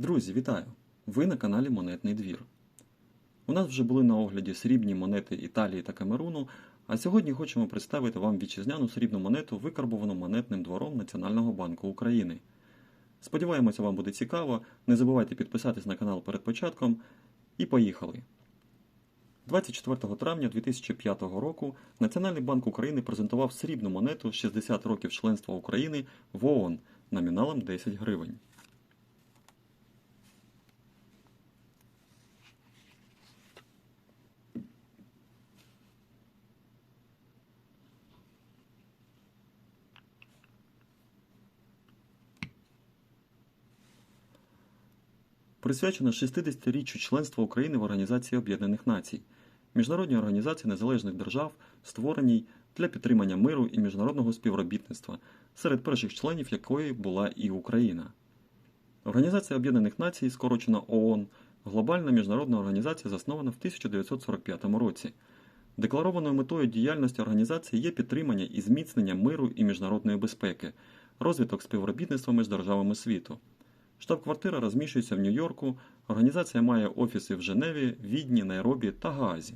Друзі, вітаю! Ви на каналі Монетний двір. У нас вже були на огляді срібні монети Італії та Камеруну, а сьогодні хочемо представити вам вітчизняну срібну монету, викарбовану монетним двором Національного банку України. Сподіваємося, вам буде цікаво. Не забувайте підписатись на канал перед початком. І поїхали! 24 травня 2005 року Національний банк України презентував срібну монету 60 років членства України в ООН номіналом 10 гривень. Присвячена 60-річчю членства України в Організації Об'єднаних Націй, міжнародній організації незалежних держав, створеній для підтримання миру і міжнародного співробітництва, серед перших членів якої була і Україна. Організація Об'єднаних Націй, скорочена ООН, глобальна міжнародна організація, заснована в 1945 році. Декларованою метою діяльності організації є підтримання і зміцнення миру і міжнародної безпеки, розвиток співробітництва між державами світу. Штаб-квартира розміщується в Нью-Йорку. Організація має офіси в Женеві, Відні, Найробі та Гаазі.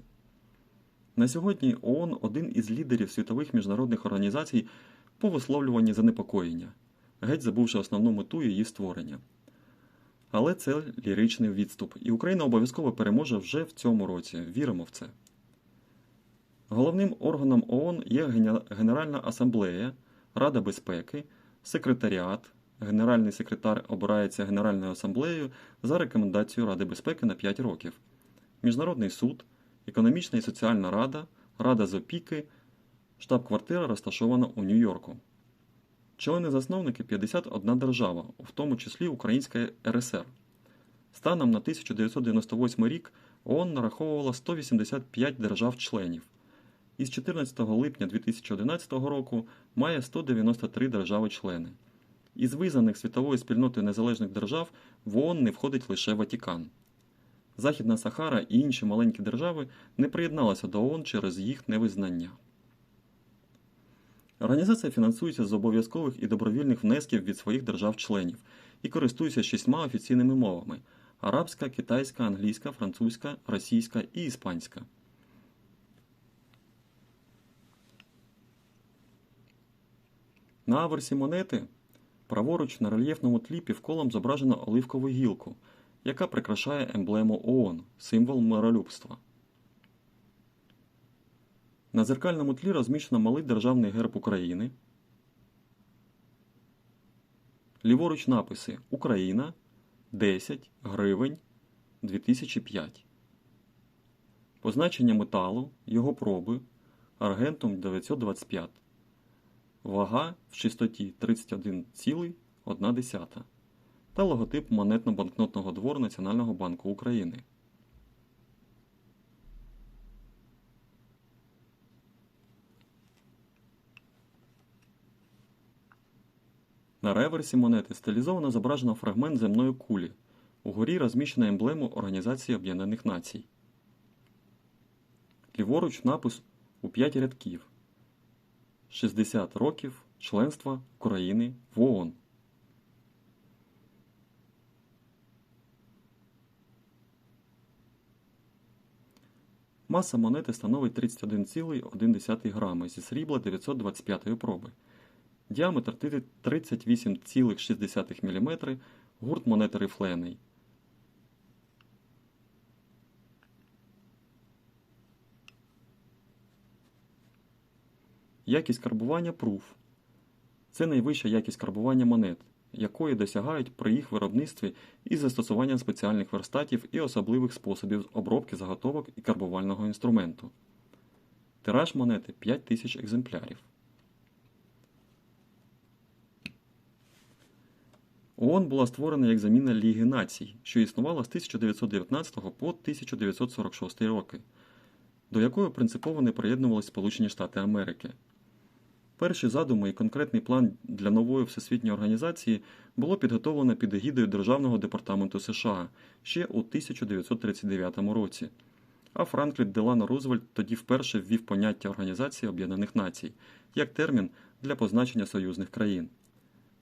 На сьогодні ООН один із лідерів світових міжнародних організацій по висловлюванні занепокоєння, геть забувши основну мету її створення. Але це ліричний відступ, і Україна обов'язково переможе вже в цьому році. Віримо в це. Головним органом ООН є Генеральна асамблея, Рада безпеки, секретаріат. Генеральний секретар обирається Генеральною асамблеєю за рекомендацією Ради безпеки на 5 років. Міжнародний суд, Економічна і соціальна рада, Рада з опіки, штаб-квартира розташована у Нью-Йорку. Члени-засновники 51 держава, у тому числі Українська РСР. Станом на 1998 рік ООН нараховувала 185 держав-членів. Із 14 липня 2011 року має 193 держави-члени. Із визнаних світовою спільнотою незалежних держав в ООН не входить лише Ватікан. Західна Сахара і інші маленькі держави не приєдналися до ООН через їх невизнання. Організація фінансується з обов'язкових і добровільних внесків від своїх держав-членів і користується шістьма офіційними мовами арабська, китайська, англійська, французька, російська і іспанська. На аверсі монети Праворуч на рельєфному тлі півколом зображено оливкову гілку, яка прикрашає емблему ООН символ миролюбства. На зеркальному тлі розміщено малий державний герб України. Ліворуч написи Україна 10 гривень 2005. Позначення металу, його проби аргентум 925 вага в чистоті 31,1 та логотип монетно-банкнотного двору Національного банку України. На реверсі монети стилізовано зображено фрагмент земної кулі. Угорі розміщено емблему Організації Об'єднаних Націй. Ліворуч напис у 5 рядків. 60 років членства України в ООН. Маса монети становить 31,1 грами зі срібла 925 проби. Діаметр 38,6 мм, гурт монети рифлений. Якість карбування пруф це найвища якість карбування монет, якої досягають при їх виробництві із застосуванням спеціальних верстатів і особливих способів обробки заготовок і карбувального інструменту. Тираж монети 5000 екземплярів. ООН була створена як заміна Ліги націй, що існувала з 1919 по 1946 роки, до якої принципово не приєднувалися Сполучені Штати Америки. Перші задуми і конкретний план для нової всесвітньої організації було підготовлено під егідою Державного департаменту США ще у 1939 році. А Франклін Делано Рузвельт тоді вперше ввів поняття Організації Об'єднаних Націй як термін для позначення союзних країн.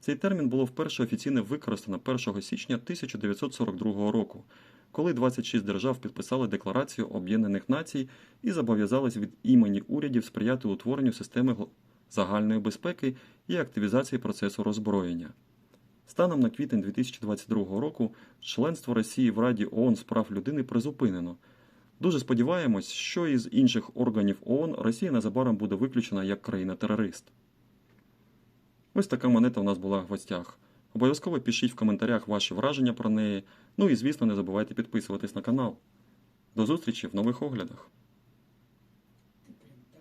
Цей термін було вперше офіційно використано 1 січня 1942 року, коли 26 держав підписали Декларацію Об'єднаних Націй і зобов'язались від імені урядів сприяти утворенню системи загальної безпеки і активізації процесу роззброєння. Станом на квітень 2022 року членство Росії в Раді ООН з прав людини призупинено. Дуже сподіваємось, що із інших органів ООН Росія незабаром буде виключена як країна-терорист. Ось така монета у нас була в гостях. Обов'язково пишіть в коментарях ваші враження про неї. Ну і звісно, не забувайте підписуватись на канал. До зустрічі в нових оглядах.